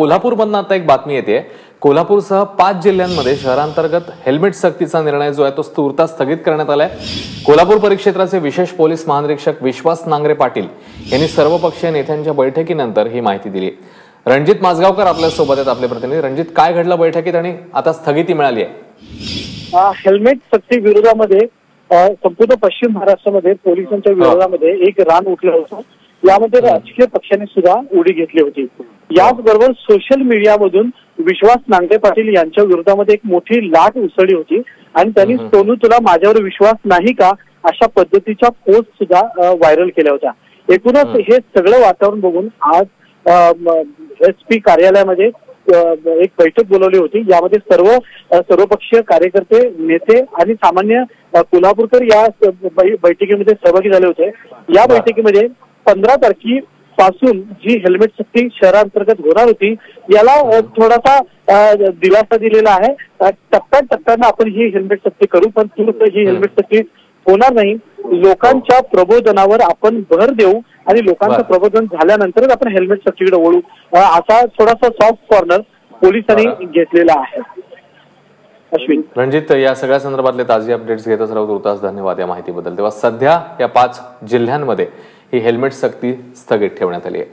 कोल्हापूरमधनं आता एक बातमी येते. कोल्हापूरसह पाच जिल्ह्यांमध्ये शहरांतर्गत हेल्मेट सक्तीचा निर्णय जो आहे तो तूर्ता स्थगित करण्यात आलाय. कोल्हापूर परिक्षेत्राचे विशेष पोलीस महानिरीक्षक विश्वास नांगरे पाटील यांनी सर्वपक्षीय नेत्यांच्या बैठकीनंतर ही माहिती दिली. रणजित माझगावकर आपल्यासोबत आहेत आपले प्रतिनिधी. रणजित काय घडलं बैठकीत आणि आता स्थगिती मिळाली आहे? हेल्मेट सक्ती विरोधामध्ये संपूर्ण पश्चिम महाराष्ट्रामध्ये पोलिसांच्या विरोधामध्ये एक रान उठलं होतं. यामध्ये राजकीय पक्षांनी सुद्धा उडी घेतली होती. याचबरोबर सोशल मीडियामधून विश्वास नांगरे पाटील यांच्या विरोधामध्ये एक मोठी लाट उसळली होती. आणि त्यांनी सोनू तुला माझ्यावर विश्वास नाही का? अशा पद्धतीच्या पोस्ट सुद्धा व्हायरल केल्या होत्या. एकूणच हे सगळं वातावरण बघून आज एस पी कार्यालयामध्ये एक बैठक बोलवली होती. यामध्ये सर्व सर्वपक्षीय कार्यकर्ते नेते आणि सामान्य कोल्हापूरकर या बैठकीमध्ये सहभागी झाले होते. या बैठकीमध्ये पंधरा तारखेपासून जी हेल्मेट सक्ती शहरांतर्गत होणार होती याला थोडासा दिलासा दिलेला आहे. अ, टप्प्याटप्प्यानं आपण ही हेल्मेट सक्ती करू पण तूर्त ही हेल्मेट सक्ती होणार नाही. लोकांच्या प्रबोधनावर आपण भर देऊ आणि लोकांचं. प्रबोधन झाल्यानंतरच आपण हेल्मेट सक्तीकडे वळू. अ, असा थोडासा सॉफ्ट कॉर्नर पोलिसांनी. घेतलेला आहे. अश्विन. रणजित या सगळ्या संदर्भातले ताजे अपडेट्स घेतच राहू तुर्तास धन्यवाद या माहितीबद्दल. तेव्हा सध्या या पाच जिल्ह्यांमध्ये ही हेल्मेट सक्ती स्थगित ठेवण्यात आली आहे.